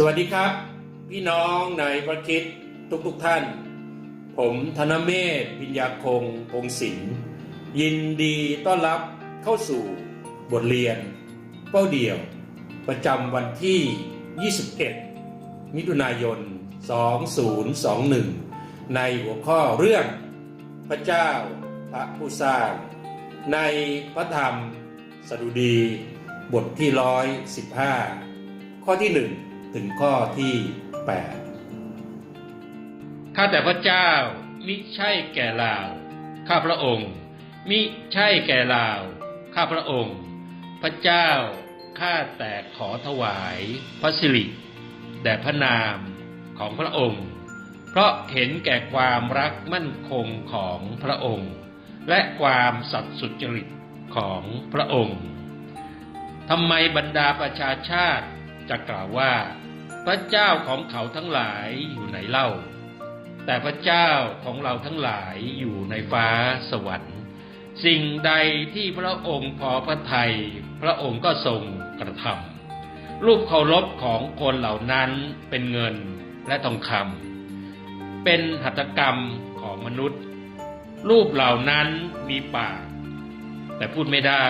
สวัสดีครับ พี่น้องในพระคิดทุกทุกๆท่าน ผมธนเมธวิญญาคงพงศิลป์ยินดีต้อนรับเข้าสู่บทเรียน เป้าเดี่ยว ประจำวันที่ 21 มิถุนายน 2021 ในหัวข้อเรื่อง พระเจ้าพระผู้สร้าง ในพระธรรมสดุดี บทที่ 115 ข้อที่ 1 ถึงข้อที่ 8 ข้าแต่พระเจ้ามิใช่แก่ลาว ข้าพระองค์ มิใช่แก่ลาว ข้าพระองค์ พระเจ้าข้าแต่ขอถวายพระสิริแด่พระนามของพระองค์ เพราะเห็นแก่ความรักมั่นคงของพระองค์ และความสัตย์สุจริตของพระองค์ทำไมบรรดาประชาชาติ จะกล่าวว่า พระเจ้าของเขาทั้งหลายอยู่ไหนเล่า แต่พระเจ้าของเราทั้งหลายอยู่ในฟ้าสวรรค์ สิ่งใดที่พระองค์พอพระทัยพระองค์ก็ทรงกระทำรูปเคารพของคนเหล่านั้นเป็นเงินและทองคำเป็นหัตถกรรมของมนุษย์ รูปเหล่านั้นมีปาก แต่พูดไม่ได้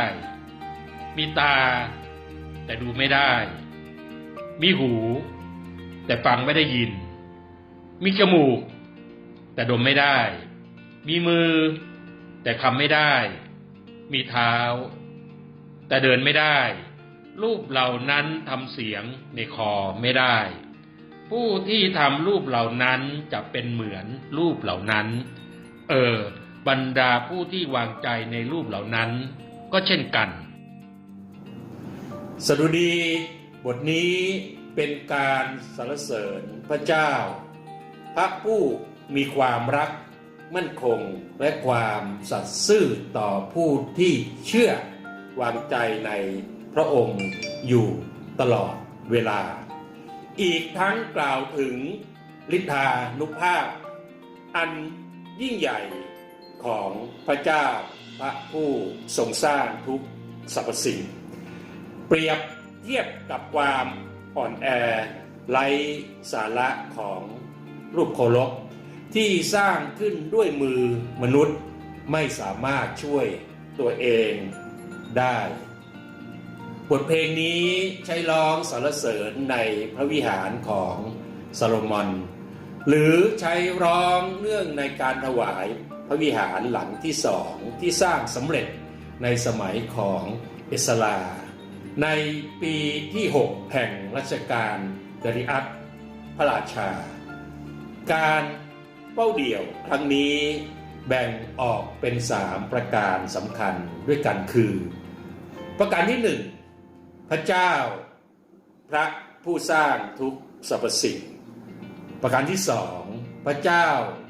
มีตาแต่ดูไม่ได้ มีหู แต่ฟังไม่ได้ยิน มีจมูก แต่ดมไม่ได้ มีมือ แต่คำไม่ได้ มีเท้า แต่เดินไม่ได้ รูปเหล่านั้นทำเสียงในคอไม่ได้ ผู้ที่ทำรูปเหล่านั้นจะเป็นเหมือนรูปเหล่านั้น เออบรรดาผู้ที่วางใจในรูปเหล่านั้น ก็เช่นกัน สดุดี บทนี้เป็นการสรรเสริญพระเจ้า พระผู้มีความรักมั่นคงและความสัตย์ซื่อต่อผู้ที่เชื่อวางใจในพระองค์อยู่ตลอดเวลา อีกทั้งกล่าวถึงฤทธานุภาพ อันยิ่งใหญ่ของพระเจ้าพระผู้ทรงสร้างทุกสรรพสิ่ง เปรียบ เทียบกับความอ่อนแอไร้สาระของรูปเคารพที่สร้างขึ้นด้วยมือมนุษย์ไม่สามารถช่วยตัวเองได้ บทเพลงนี้ใช้ร้องสรรเสริญในพระวิหารของซาโลมอน หรือใช้ร้องเนื่องในการถวายพระวิหารหลังที่สองที่สร้างสำเร็จในสมัยของเอสลา ในปีที่ 6 แห่งรัชกาลดาริอัสพระราชา การเป้าเดี่ยวครั้งนี้แบ่งออกเป็นสามประการสำคัญด้วยกันคือ ประการที่หนึ่งพระเจ้า พระผู้สร้างทุกสรรพสิ่ง ประการที่สองพระเจ้า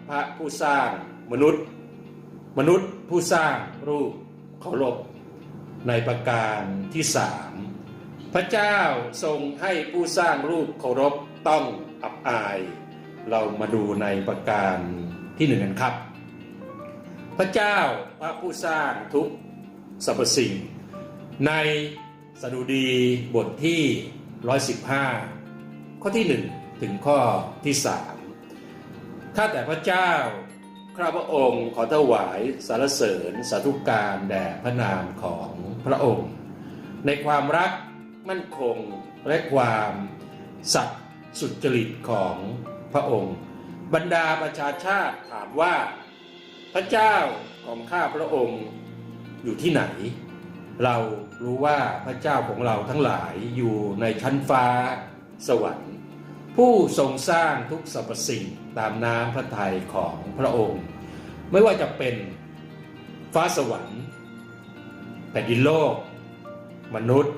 พระผู้สร้างมนุษย์ มนุษย์ผู้สร้างรูปเคารพ ในประการที่สามพระเจ้าทรงให้ผู้สร้างรูปเคารพต้องอับอาย เรามาดูในประการที่หนึ่งกันครับ พระเจ้าพระผู้สร้างทุกสรรพสิ่ง ในสดุดีบทที่ 115 ข้อที่ 1 ถึงข้อที่ 3 ข้าแต่พระเจ้า ข้าพระองค์ขอถวายสารเสริญสาธุการแด่พระนามของพระองค์ ในความรักมั่นคงและความสัตย์สุจริตของพระองค์ บรรดาประชาชาติถามว่า พระเจ้าของข้าพระองค์อยู่ที่ไหน เรารู้ว่าพระเจ้าของเราทั้งหลายอยู่ในชั้นฟ้าสวรรค์ ผู้ทรงสร้างทุกสรรพสิ่งตามน้ำพระทัยของพระองค์ ไม่ว่าจะเป็นฟ้าสวรรค์แผ่นดินโลก มนุษย์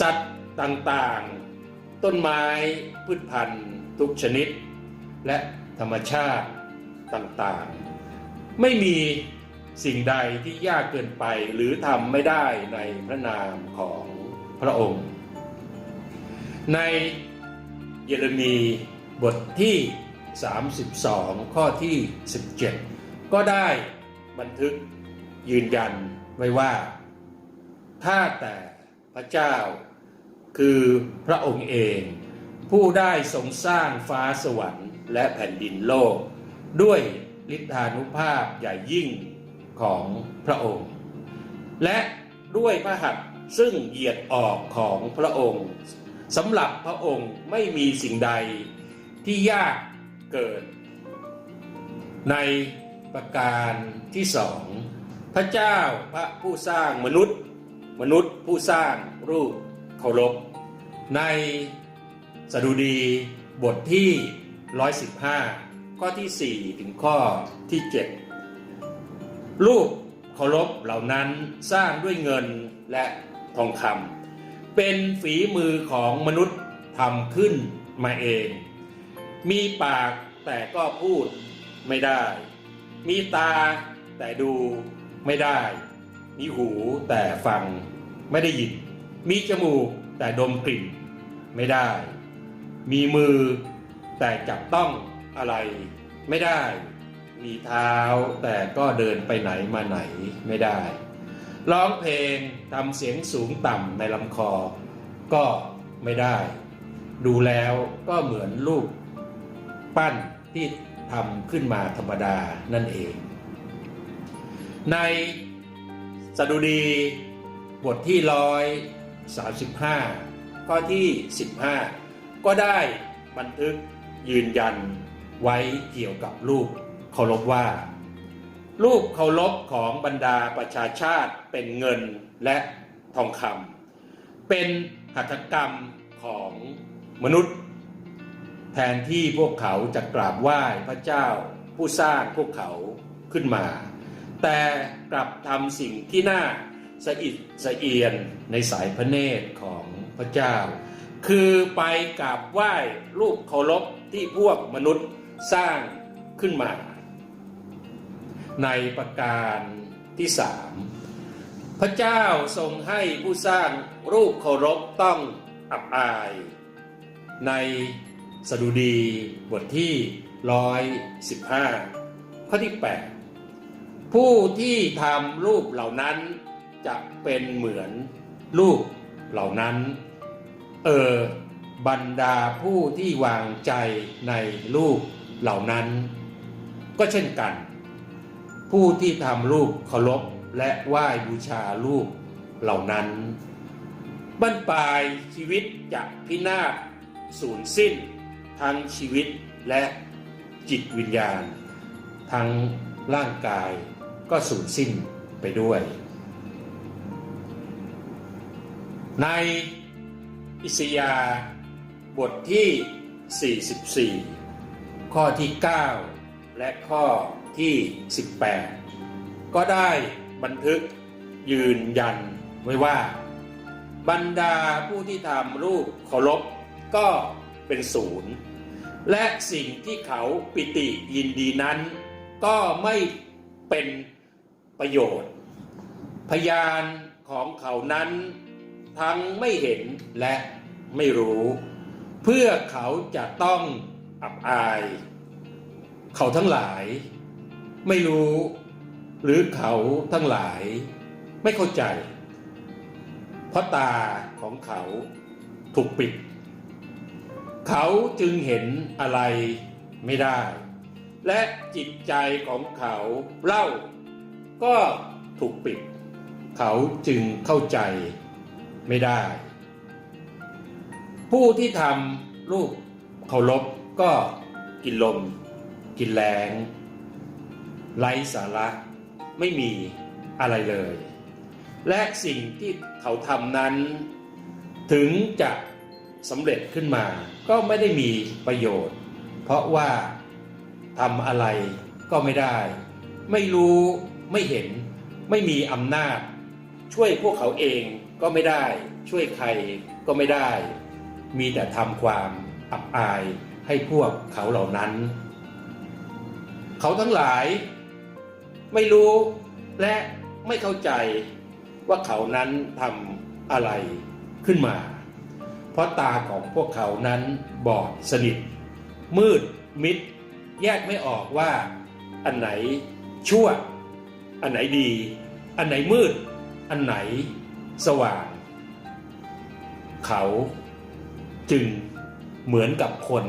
สัตว์ต่างๆ ต้นไม้พืชพันธุ์ทุกชนิด และธรรมชาติต่างๆ ไม่มีสิ่งใดที่ยากเกินไปหรือทำไม่ได้ในพระนามของพระองค์ ใน เยเรมีบทที่ 32 ข้อที่ 17 ก็ได้บันทึกยืนยันไว้ว่าถ้าแต่พระเจ้าคือพระองค์เอง ผู้ได้ทรงสร้างฟ้าสวรรค์และแผ่นดินโลก ด้วยฤทธานุภาพใหญ่ยิ่งของพระองค์ และด้วยพระหัตถ์ซึ่งเหยียดออกของพระองค์ สำหรับพระองค์ไม่มีสิ่งใดที่ยากเกิด ในประการที่สองพระเจ้าพระผู้สร้างมนุษย์ มนุษย์ผู้สร้างรูปเคารพ ในสดุดีบทที่ 115 ข้อที่ 4 ถึงข้อที่ 7 รูปเคารพเหล่านั้นสร้างด้วยเงินและทองคำ เป็นฝีมือของมนุษย์ทำขึ้นมาเอง มีปากแต่ก็พูดไม่ได้ มีตาแต่ดูไม่ได้ มีหูแต่ฟังไม่ได้ยิน มีจมูกแต่ดมกลิ่นไม่ได้ มีมือแต่จับต้องอะไรไม่ได้ มีเท้าแต่ก็เดินไปไหนมาไหนไม่ได้ ร้องเพลงทำเสียงสูงต่ำในลำคอ ก็ไม่ได้ ดูแล้วก็เหมือนรูปปั้นที่ทำขึ้นมาธรรมดานั่นเอง ในสดุดีบทที่ร้อยสาสิบห้าข้อที่ 15 ก็ได้บันทึกยืนยันไว้เกี่ยวกับรูปเคารพว่า รูปเคารพของบรรดาประชาชาติเป็นเงินและทองคำเป็นหัตถกรรมของมนุษย์ แทนที่พวกเขาจะกราบไหว้พระเจ้าผู้สร้างพวกเขาขึ้นมา แต่กลับทำสิ่งที่น่าสะอิดสะเอียนในสายพระเนตรของพระเจ้า คือไปกราบไหว้รูปเคารพที่พวกมนุษย์สร้างขึ้นมา ในประการที่สามพระเจ้าทรงให้ผู้สร้างรูปเคารพต้องอับอาย ในสดุดีบทที่ร้อยสิบห้าข้อที่ 8 ผู้ที่ทำรูปเหล่านั้นจะเป็นเหมือนรูปเหล่านั้น เออบรรดาผู้ที่วางใจในรูปเหล่านั้น ก็เช่นกัน ผู้ที่ทำรูปเคารพและไหว้บูชารูปเหล่านั้นบั้นปลายชีวิตจะพินาศสูญสิ้น ทั้งชีวิตและจิตวิญญาณ ทั้งร่างกายก็สูญสิ้นไปด้วย ในอิสยาบทที่ 44 ข้อที่ 9 และข้อ ที่ 18 ก็ได้บันทึกยืนยันไว้ว่า บรรดาผู้ที่ทำรูปเคารพก็เป็นศูนย์และสิ่งที่เขาปิติยินดีนั้น ก็ไม่เป็นประโยชน์ พยานของเขานั้น ทั้งไม่เห็นและไม่รู้ เพื่อเขาจะต้องอับอาย เขาทั้งหลาย ไม่รู้ หรือเขาทั้งหลาย ไม่เข้าใจ เพราะตาของเขาถูกปิด เขาจึงเห็นอะไรไม่ได้ และจิตใจของเขาเล่า ก็ถูกปิด เขาจึงเข้าใจไม่ได้ ผู้ที่ทำรูปเคารพก็กินลม กินแรง ไร้สาระไม่มีอะไรเลย และสิ่งที่เขาทำนั้น ถึงจะสำเร็จขึ้นมาก็ไม่ได้มีประโยชน์ เพราะว่าทำอะไรก็ไม่ได้ ไม่รู้ไม่เห็น ไม่มีอำนาจ ช่วยพวกเขาเองก็ไม่ได้ ช่วยใครก็ไม่ได้ มีแต่ทำความอับอายให้พวกเขาเหล่านั้น เขาทั้งหลาย ไม่รู้และไม่เข้าใจว่าเขานั้นทำอะไรขึ้นมา เพราะตาของพวกเขานั้นบอดสนิท มืดมิด แยกไม่ออกว่าอันไหนชั่ว อันไหนดี อันไหนมืด อันไหนสว่าง เขาจึงเหมือนกับคน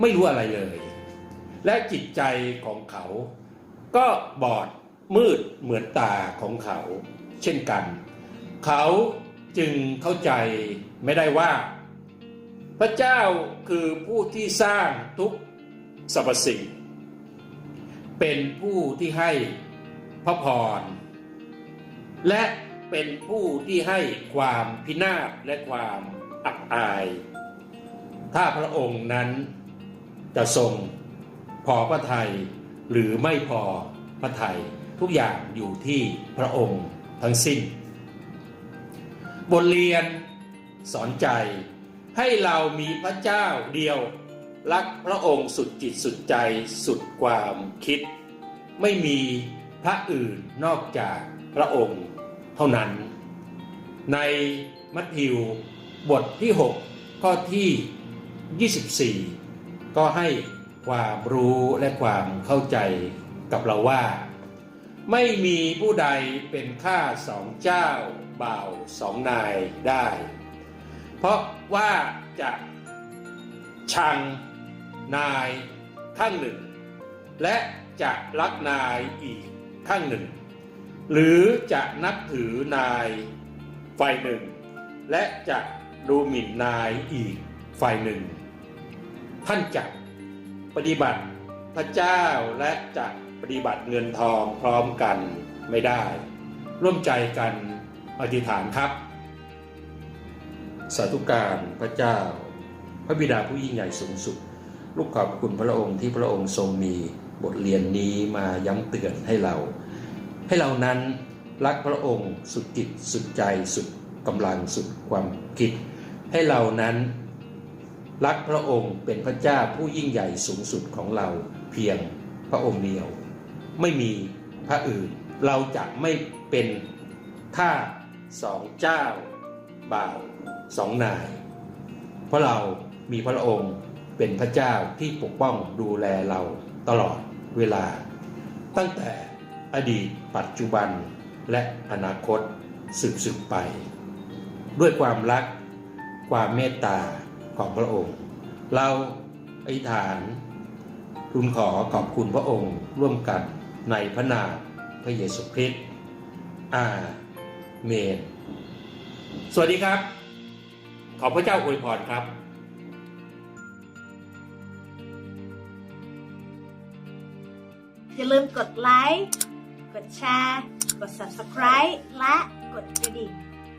ไม่รู้อะไรเลย และจิตใจของเขา ก็บอดมืดเหมือนตาของเขา เช่นกัน เขาจึงเข้าใจไม่ได้ว่า พระเจ้าคือผู้ที่สร้างทุกสรรพสิ่ง เป็นผู้ที่ให้พระพร และเป็นผู้ที่ให้ความพินาศและความอับอาย ถ้าพระองค์นั้นจะทรงพอพระทัย หรือไม่พอพระทัยทุกอย่างอยู่ที่พระองค์ทั้งสิ้น บทเรียนสอนใจให้เรามีพระเจ้าเดียว รักพระองค์สุดจิตสุดใจสุดความคิด ไม่มีพระอื่นนอกจากพระองค์เท่านั้น ในมัทธิวบทที่ 6 ข้อที่ 24 ก็ให้ ความรู้และความเข้าใจกับเราว่า ไม่มีผู้ใดเป็นข้าสองเจ้าบ่าวสองนายได้ เพราะว่าจะชังนายข้างหนึ่ง และจะรักนายอีกข้างหนึ่ง หรือจะนับถือนายฝ่ายหนึ่ง และจะดูหมิ่นนายอีกฝ่ายหนึ่ง ท่านจะ ปฏิบัติพระเจ้าและจะปฏิบัติเงินทองพร้อมกันไม่ได้ ร่วมใจกันอธิษฐานครับ สาธุการพระเจ้า พระบิดาผู้ยิ่งใหญ่สูงสุด ลูกขอบคุณพระองค์ที่พระองค์ทรงมีบทเรียนนี้มาย้ำเตือนให้เรา ให้เรานั้นรักพระองค์สุดจิตสุดใจสุดกำลังสุดความคิด ให้เรานั้น รักพระองค์เป็นพระเจ้าผู้ยิ่งใหญ่สูงสุดของเราเพียงพระองค์เดียว ไม่มีพระอื่น เราจะไม่เป็นข้าสองเจ้า บ่าวสองนาย เพราะเรามีพระองค์เป็นพระเจ้าที่ปกป้องดูแลเราตลอดเวลา ตั้งแต่อดีตปัจจุบันและอนาคตสืบสืบไป ด้วยความรัก ความเมตตา ของพระองค์ เราอธิษฐานทูลขอขอบคุณพระองค์ร่วมกันในพระนามพระเยซูคริสต์อาเมน สวัสดีครับ ขอพระเจ้าอวยพรครับอย่าลืมกดไลค์ กดแชร์ กด subscribe และกดกระดิ่ง